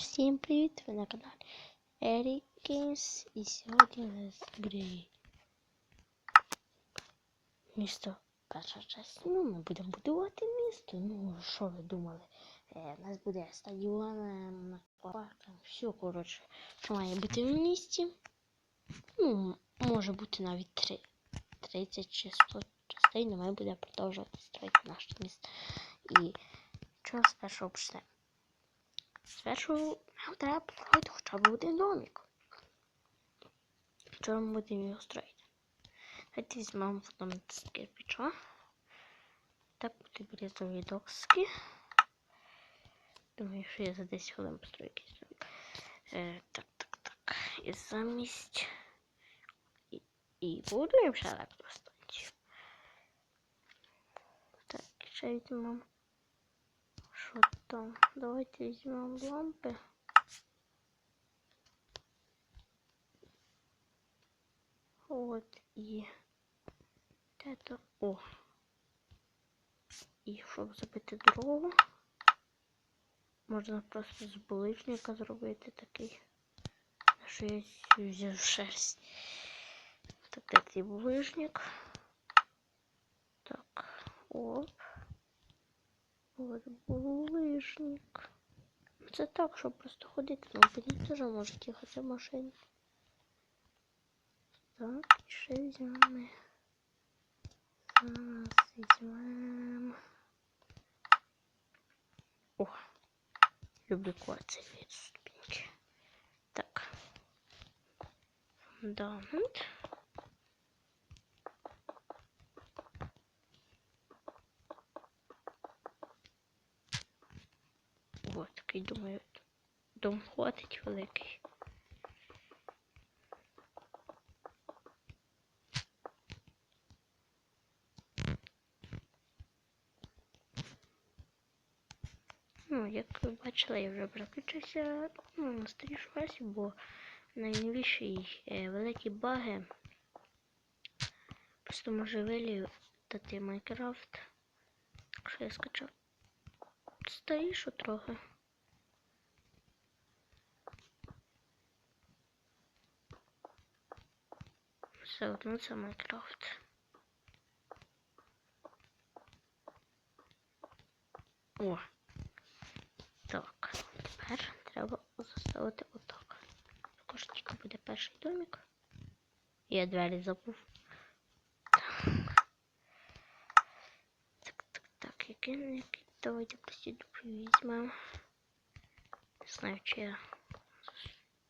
Всім привіт! Ви на каналі Eric Games і сьогодні у нас гри місто перша. Ну, ми будемо будувати місто. Ну, що ви думали? Е, у нас буде стадіон, ем, парк, все, коротше, що має бути в місті. Ну, м- може бути навіть три, 30 чи 100 частин, але ми будемо продовжувати строїти наше місто. І що спершу почнемо? Спершу нам треба построїти хоча б один домик. Що ми будемо його строїти? Давайте візьмемо з кирпича. Так буде брізові доски. Думаю, що я за 10 хвилин построю якийсь домик. Е, так, так, так. І замість. І, і будуємо ще електростанцію. Так, ще візьмемо. Що там? Давайте візьмемо лампи. От і это о. І щоб забити дорогу, можна просто з буличника зробити такий. Що я взяв шерсть. Так, цей булижник? Так, оп. От булижник. Це так, щоб просто ходити, ну вони теж можуть їхати в машині. Так, і ще візьмемо. Зараз візьмемо. О, люблю клацати від ступіньки. Так. Фундамент. Такий думаю, дом хватить великий. Ну, як ви бачили, я вже переключився ну, на старішу версію, бо найновіший е, великі баги. Просто може вилітати Майнкрафт. Так що я скачав старішу трохи. Все одно це Майнкрафт. О. Так, тепер треба заставити отак. Також тільки буде перший домик. Я двері забув. Так, так, так, який, який Давайте посіду візьмемо. Не знаю, чи я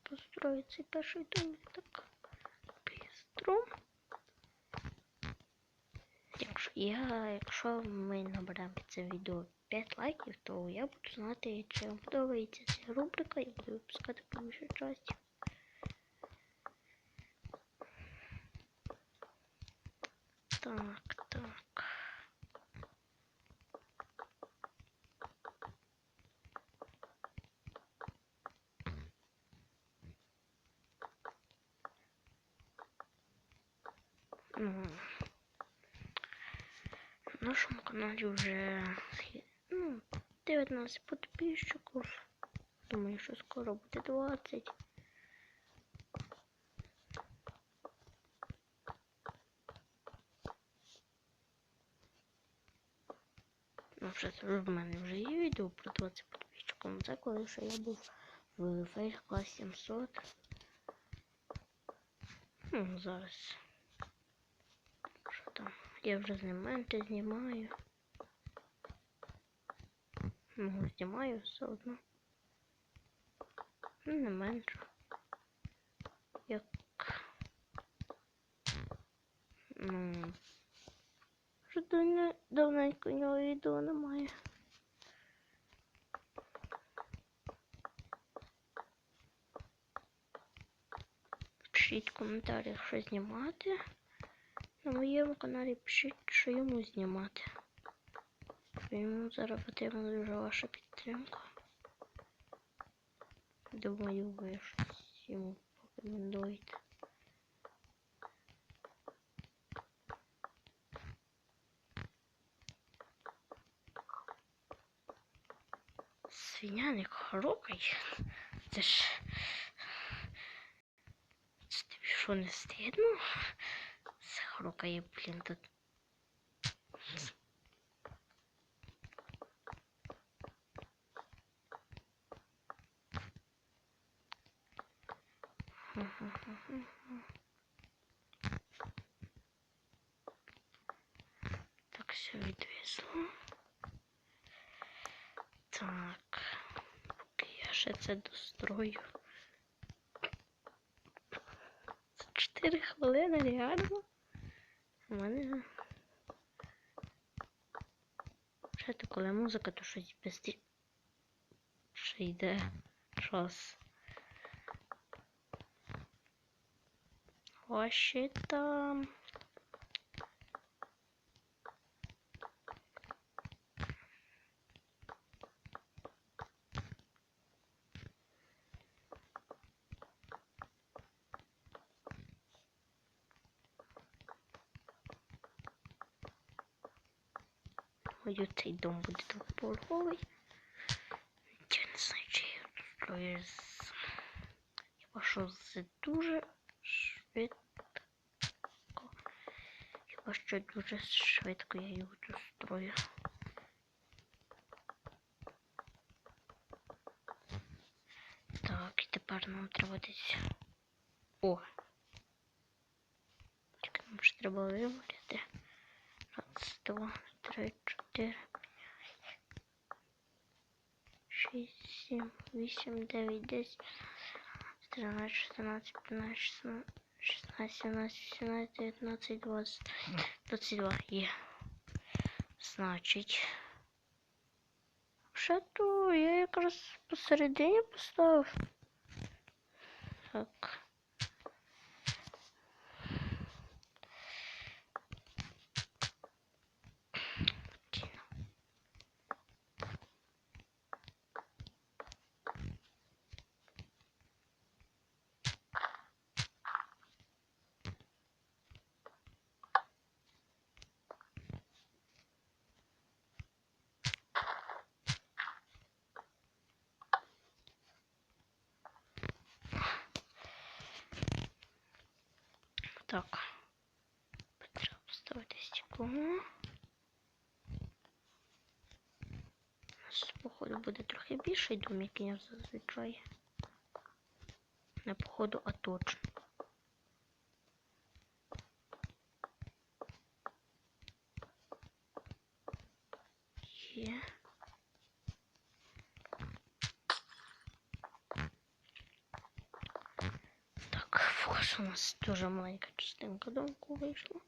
построю цей перший домик так. Бістро. Якщо я, якщо ми наберемо під це відео 5 лайків, то я буду знати, чи вам подобається ця рубрика, і буду випускати більше часті. Так. Ну, в нашому каналі вже ну, 19 підписчиків. Думаю, що скоро буде 20. Ну, вже в мене вже є відео про 20 підписчиків. Це коли ще я був в фейс клас 700. Ну, зараз. Що там? Я вже з менше знімаю. Ну, знімаю все одно. Ну, не менше. Як. Ну. Що давне, давненько у нього відео немає. Пишіть в коментарях, що знімати. На моєму каналі пишіть, що йому знімати. Йому зараз потрібна дуже ваша підтримка. Думаю, ви щось йому порекомендуєте. Свиняник хорокай. Це ж. Це тобі що не стидно? Це хрукає, блін, тут. Так, все відвезло. Так, поки ще дострою. Це 4 хвилини, реально. У мене. То коли музика, то щось без ще йде час. Вообще-то... Думаю, цей дом буде двоповерховий. Я не знаю, чи я строю з... Що з дуже швидко. Хіба що дуже швидко я його дострою. Так, і тепер нам треба десь. О! Тільки нам ще треба виміряти. Раз, два, три, чотири. Шість, сім, вісім, дев'ять, десять. 13, 14, 15, 16, 17, 18, 19, 20, 22 є. Значить. То я якраз посередині поставив. Так. Тіна. Так. Треба У нас, походу, буде трохи більший домик, ніж зазвичай. Не походу, а точно. Є. Так, фокус у нас дуже маленька частинка домку вийшла.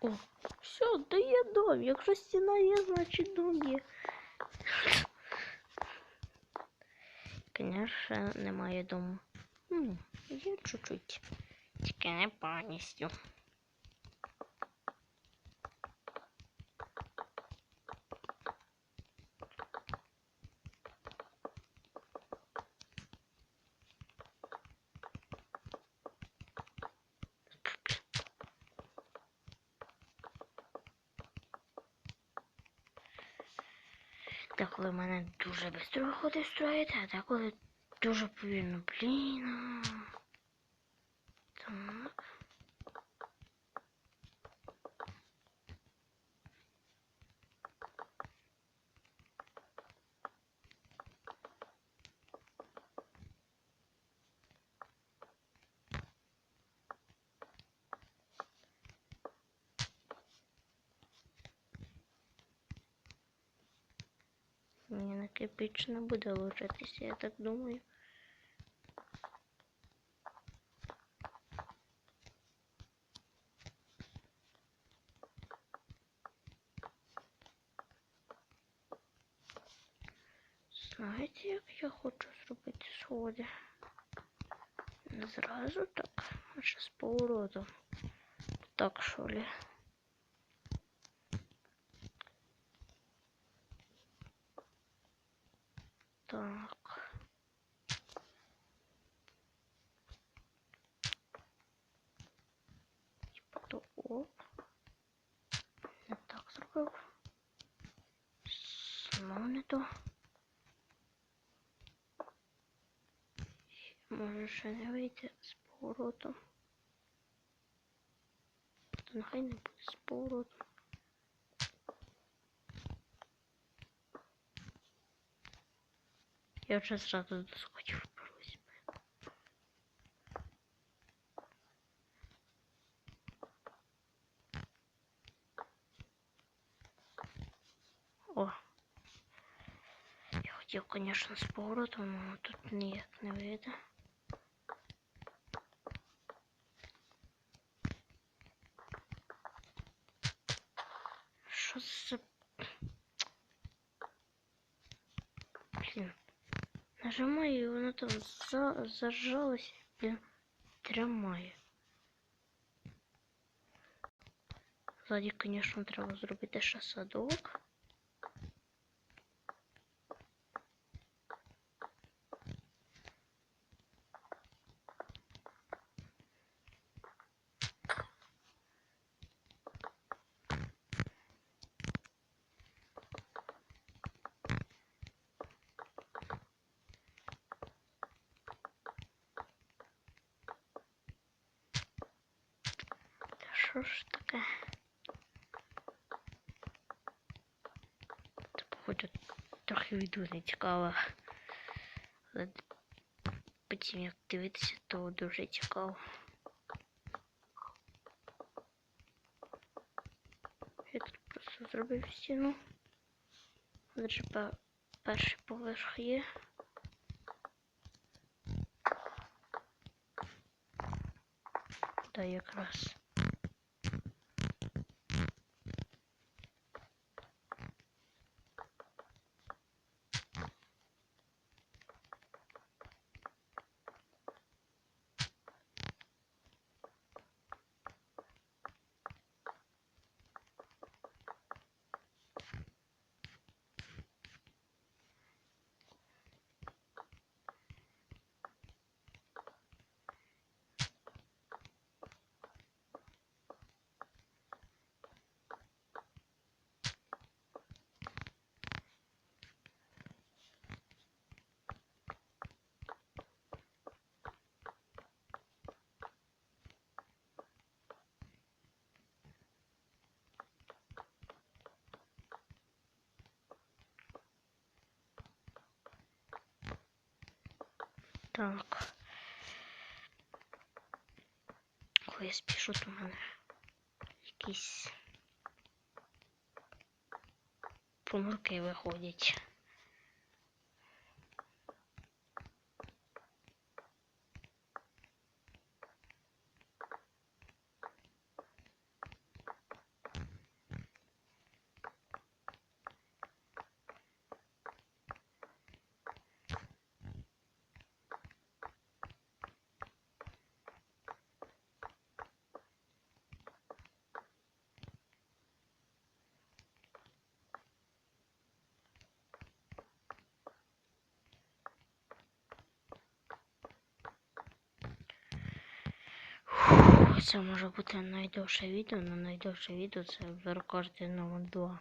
О, все, да є дом. Якщо стіна є, значить дом є. Звісно, немає дому. Є чуть-чуть. Тільки не повністю. Деколи коли мене дуже швидко виходить строїти, а деколи дуже повільно. Блін. Ні, на кирпич не буде ложитися, я так думаю. Знаєте, як я хочу зробити сходи? Не зразу так, а ще з поворотом. Так, що ли? Оп. Не так зробив. Знову не то. Може ще не вийти з поворотом. То нехай не буде з поворотом. Я вже зразу до сходів вберусь. О. Я хотів, конечно, з поворотом, але тут ніяк не вийде. Що за... Блін. Нажимаю, і воно там за... зажалося, блін, тримає. Ззаді, звісно, треба зробити ще садок. що ж таке? Та походу трохи відео не цікаво. Але потім як дивитися, то дуже цікаво. Я тут просто зробив стіну. Вже пе- перший поверх є. Та якраз. Так. Ой, я спішу, то у мене якісь помилки виходять. Фух, Це може бути найдовше відео, але найдовше відео це в рекорді номер 2.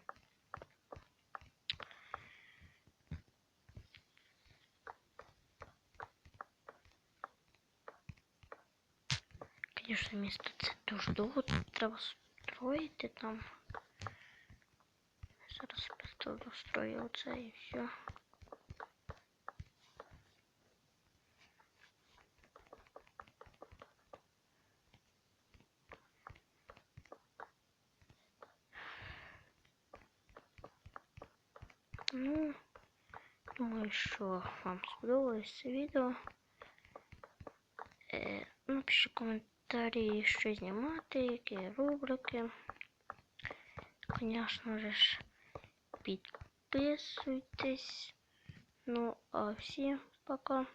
Звісно, місто це дуже довго треба строїти там. Зараз просто дострою оце і все. Ну, що вам сподобалось відео. Е, напишіть коментарі, що знімати, які рубрики. Звісно ж, підписуйтесь. Ну, а всім пока.